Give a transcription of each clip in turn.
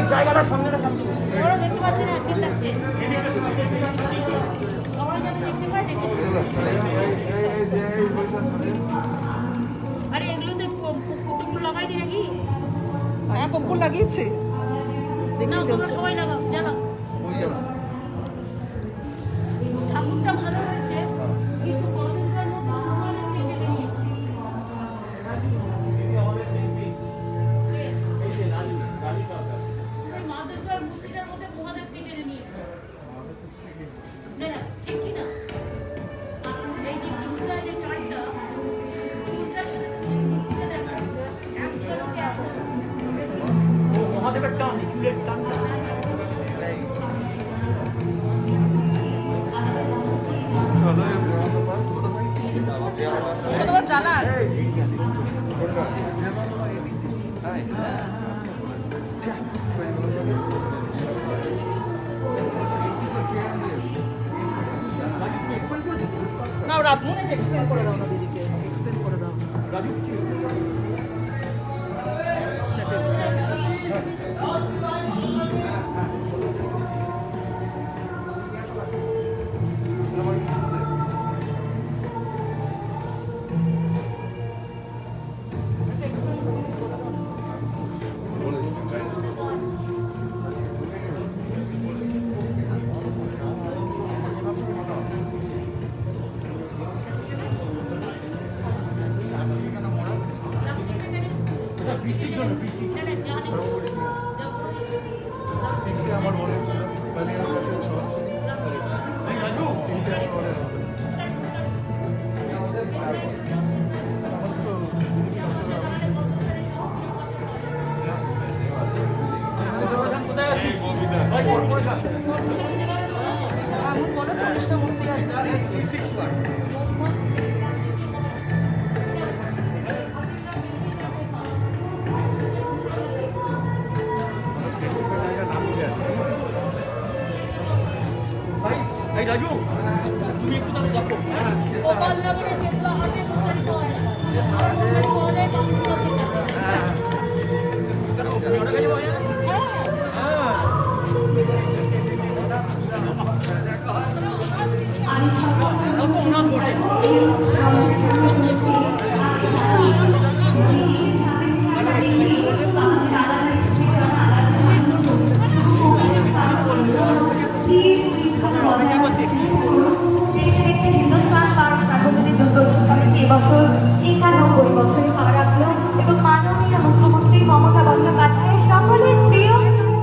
ওরা দেখতে পাচ্ছি না ঠিক আছে। সবাই যেন দেখতে পায় আরে এগুলোতে কুকুর লাগাইনি নাকি? হ্যাঁ কপুর লাগিয়েছে। না তোমরা সবাই লাগাও জানাও না রাত এক্সপ্লেন করে দাও না দিদিকে। এক্সপ্লেন করে দাও আমার মনে ছিল বালিয়ার কাছে শহর ছিল আমার মনে হবে আমার মনে চল্লিশটা মূর্তি আছে এবছর একানব্বই বছরে পা এবং মাননীয় মুখ্যমন্ত্রী মমতা বন্দ্যোপাধ্যায় সকলের প্রিয়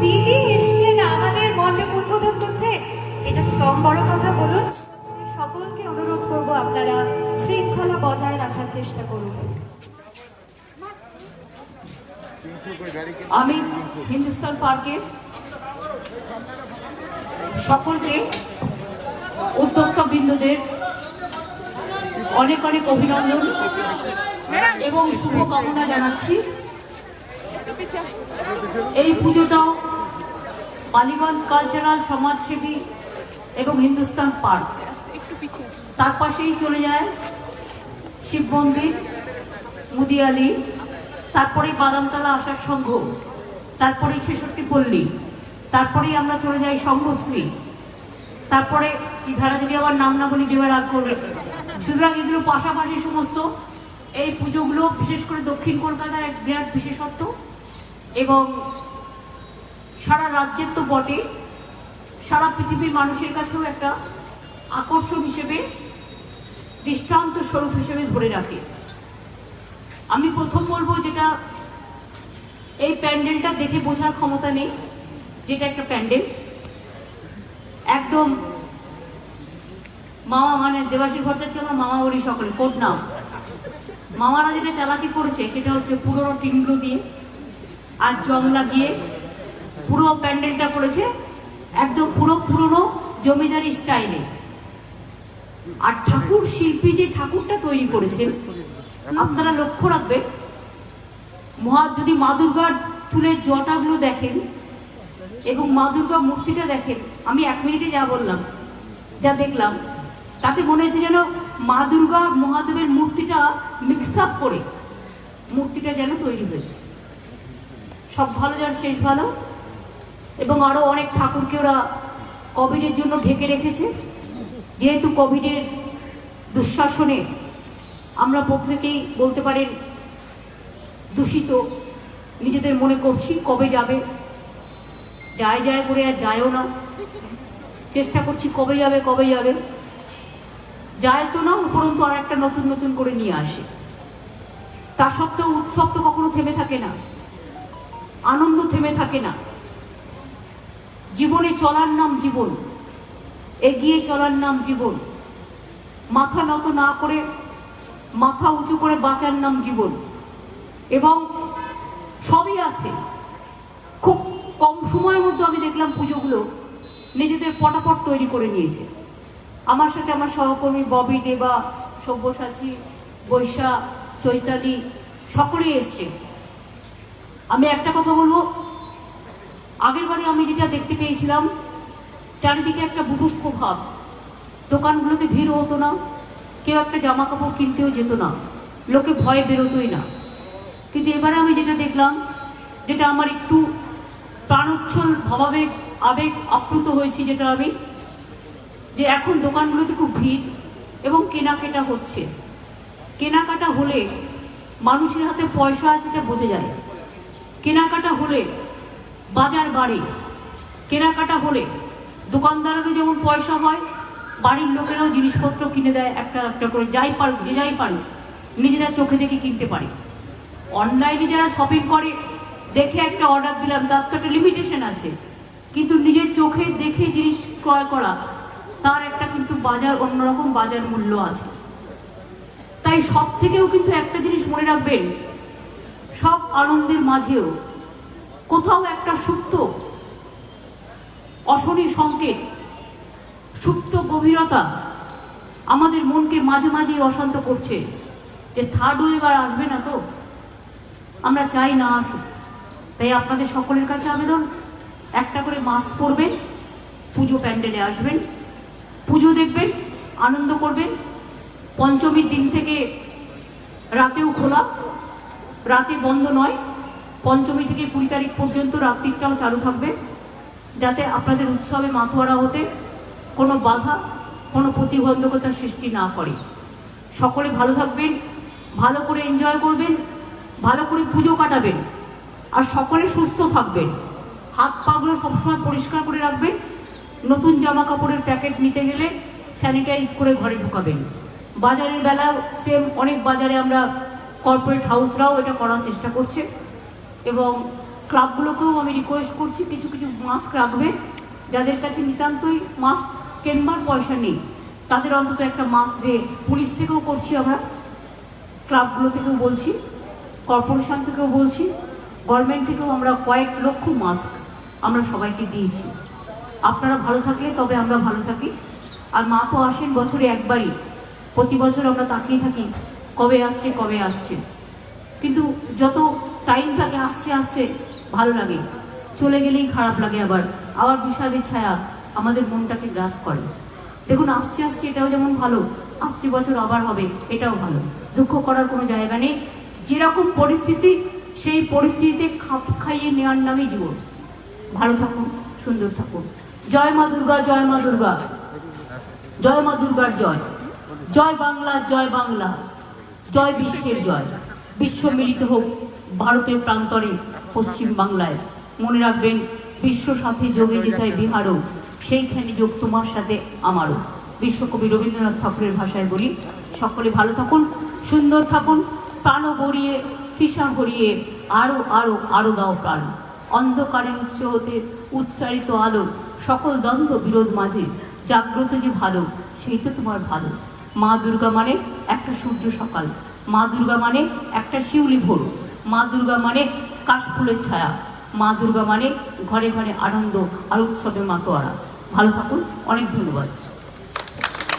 দিদি এসছেন আমাদের মণ্ডপ উদ্বোধন করতে এটা কি কম বড় কথা বলুন? সকলকে অনুরোধ করব আপনারা শৃঙ্খলা বজায় রাখার চেষ্টা করুন। আমি হিন্দুস্তান পার্কের সকলকে উদ্যোক্তা বৃন্দদের অনেক অনেক অভিনন্দন এবং শুভকামনা জানাচ্ছি। এই পুজোটাও বালিগঞ্জ কালচারাল সমাজসেবী এবং হিন্দুস্তান পার্ক। তার পাশেই চলে যায় শিব মন্দির, মুদিয়ালি তারপরে বাদামতলা আসার সংঘ, তারপরেই ছেষট্টি পল্লী, তারপরেই আমরা চলে যাই সংঘশ্রী, তারপরে ধারা যদি আবার নাম না বলি দেবে রাগ করবে সুতরাং এগুলো পাশাপাশি সমস্ত এই পুজোগুলো, বিশেষ করে দক্ষিণ কলকাতার এক বিরাট বিশেষত্ব এবং সারা রাজ্যের তো বটে সারা পৃথিবীর মানুষের কাছেও একটা আকর্ষণ হিসেবে, দৃষ্টান্ত স্বরূপ হিসেবে ধরে রাখে। আমি প্রথম বলব যেটা, এই প্যান্ডেলটা দেখে বোঝার ক্ষমতা নেই, যেটা একটা প্যান্ডেল। একদম মামা মানে দেবাশীর ভট্টাচার্যকে আমরা মামা বলি সকলে, কোড নাম মামারা যেটা চালাকি করেছে, সেটা হচ্ছে পুরোনো টিনগুলো দিয়ে আর জং লাগিয়ে পুরো প্যান্ডেলটা করেছে একদম পুরো পুরনো জমিদারি স্টাইলে। আর ঠাকুর শিল্পী যে ঠাকুরটা তৈরি করেছেন আপনারা লক্ষ্য রাখবেন, মহা যদি মা দুর্গার চুলের জটাগুলো দেখেন এবং মা দুর্গা মূর্তিটা দেখেন, আমি এক মিনিটে যা বললাম, যা দেখলাম তাতে মনে হয়েছে যেন মা দুর্গা মহাদেবের মূর্তিটা মিক্স আপ করে মূর্তিটা যেন তৈরি হয়েছে। সব ভালো যার শেষ ভালো। এবং আরও অনেক ঠাকুরকে ওরা কোভিডের জন্য ঢেকে রেখেছে। যেহেতু কোভিডের দুঃশাসনে আমরা প্রত্যেকেই বলতে পারেন দূষিত। নিজেদের মনে করছি কবে যাবে। যায় যায় করে আর যায়ও না। চেষ্টা করছি কবে যাবে কবে যাবে। যায় তো না উপরন্তু আর একটা নতুন নতুন করে নিয়ে আসে। তা সত্ত্বেও উৎসব তো কখনো থেমে থাকে না। আনন্দ থেমে থাকে না। জীবনে চলার নাম জীবন, এগিয়ে চলার নাম জীবন। মাথা নত না করে, মাথা উঁচু করে বাঁচার নাম জীবন। এবং সবই আছে। খুব কম সময়ের মধ্যে আমি দেখলাম পুজোগুলো নিজেদের পটাপট তৈরি করে নিয়েছে। আমার সাথে আমার সহকর্মী ববি দেবা, সব্যসাচী, বৈশা, চৈতালি, সকলেই এসছে। আমি একটা কথা বলব? আগের বারে আমি যেটা দেখতে পেয়েছিলাম, চারিদিকে একটা বুভুক্ষ ভাব। দোকানগুলোতে ভিড় হতো না, কেউ একটা জামা কাপড় কিনতেও যেত না, লোকে ভয়ে বেরোতোই না। কিন্তু এবারে আমি যেটা দেখলাম, যেটা আমার একটু প্রাণোচ্ছল, ভাবাবেগ, আবেগ আপ্লুত হয়েছি, যেটা আমি যে এখন দোকানগুলোতে খুব ভিড় এবং কেনাকাটা হচ্ছে। কেনাকাটা হলে মানুষের হাতে পয়সা আছে এটা বোঝা যায়। কেনাকাটা হলে বাজার বাড়ে। কেনাকাটা হলে দোকানদারেরও যেমন পয়সা হয়, বাড়ির লোকেরাও জিনিসপত্র কিনে দেয়, একটা একটা করে যাই পারুক যে যাই পারুক নিজেরা চোখে দেখে কিনতে পারে। অনলাইনে যারা শপিং করে, দেখে একটা অর্ডার দিলাম, তার তো একটা লিমিটেশন আছে। কিন্তু নিজের চোখে দেখে জিনিস ক্রয় করা তার একটা কিন্তু বাজার অন্যরকম বাজার মূল্য আছে। তাই সব থেকেও কিন্তু একটা জিনিস মনে রাখবেন, সব আনন্দের মাঝেও কোথাও একটা সুপ্ত, অশনি সংকেত, সুপ্ত গভীরতা আমাদের মনকে মাঝে মাঝেই অশান্ত করছে যে থার্ড ওয়েভ আর আসবে না তো। আমরা চাই না আসুক। তাই আপনাদের সকলের কাছে আবেদন, একটা করে মাস্ক পরবেন, পুজো প্যান্ডেলে আসবেন। পুজো দেখবেন, আনন্দ করবেন। পঞ্চমীর দিন থেকে রাতেও খোলা, রাতে বন্ধ নয়। পঞ্চমী থেকে কুড়ি তারিখ পর্যন্ত রাত্রিটাও চালু থাকবে, যাতে আপনাদের উৎসবে মাতোয়ারা হতে কোনো বাধা, কোনো প্রতিবন্ধকতার সৃষ্টি না করে। সকলে ভালো থাকবেন, ভালো করে এনজয় করবেন, ভালো করে পুজো কাটাবেন, আর সকলে সুস্থ থাকবেন। হাত পাগুলো সবসময় পরিষ্কার করে রাখবেন। নতুন জামা কাপড়ের প্যাকেট নিতে গেলে স্যানিটাইজ করে ঘরে ঢুকাবেন। বাজারের বেলাও সেম অনেক বাজারে আমরা কর্পোরেট হাউসরাও এটা করার চেষ্টা করছে এবং ক্লাবগুলোকেও আমি রিকোয়েস্ট করছি কিছু কিছু মাস্ক রাখবে যাদের কাছে নিতান্তই মাস্ক কেনবার পয়সা নেই, তাদের অন্তত একটা মাস্ক যে পুলিশ থেকেও করছি আমরা ক্লাবগুলো থেকেও বলছি কর্পোরেশন থেকেও বলছি গভর্নমেন্ট থেকেও আমরা কয়েক লক্ষ মাস্ক আমরা সবাইকে দিয়েছি। আপনারা ভালো থাকলে তবে আমরা ভালো থাকি। আর মা তো আসেন বছরে একবারই। প্রতি বছর আমরা তাকিয়ে থাকি, কবে আসছে কবে আসছে। কিন্তু যত টাইম থাকে, আসছে আসছে, ভালো লাগে। চলে গেলেই খারাপ লাগে আবার। আবার বিষাদের ছায়া আমাদের মনটাকে গ্রাস করে। দেখুন, আসছে আসছে, এটাও যেমন ভালো, আসছে বছর আবার হবে, এটাও ভালো। দুঃখ করার কোনো জায়গা নেই। যেরকম পরিস্থিতি, সেই পরিস্থিতিতে খাপ খাইয়ে নেওয়ার নামই জীবন। ভালো থাকুন, সুন্দর থাকুন। জয় মা দুর্গা, জয় মা দুর্গা। জয় মা দুর্গার জয়। জয় বাংলা জয় বাংলা। জয় বিশ্বের জয়। বিশ্ব মিলিত হোক ভারতের প্রান্তরে পশ্চিম বাংলায়। মনে রাখবেন, বিশ্ব সাথে যোগে যেথায় বিহারও, সেইখানে যোগ তোমার সাথে আমারও। বিশ্বকবি রবীন্দ্রনাথ ঠাকুরের ভাষায় বলি, সকলে ভালো থাকুন, সুন্দর থাকুন প্রাণও ভরিয়ে, তৃষা ভরিয়ে আরও আরও আরও দাও প্রাণ। অন্ধকারের উৎস হতে উৎসারিত আলো, সকল দ্বন্দ্ব বিরোধ মাঝে জাগ্রত যে ভালো, সেই তো তোমার ভালো। মা দুর্গা মানে একটা সূর্য সকাল, মা দুর্গা মানে একটা শিউলি ভোর, মা দুর্গা মানে কাশফুলের ছায়া, মা দুর্গা মানে ঘরে ঘরে আনন্দ আর উৎসবে মাতোয়ারা। ভালো থাকুন, অনেক ধন্যবাদ।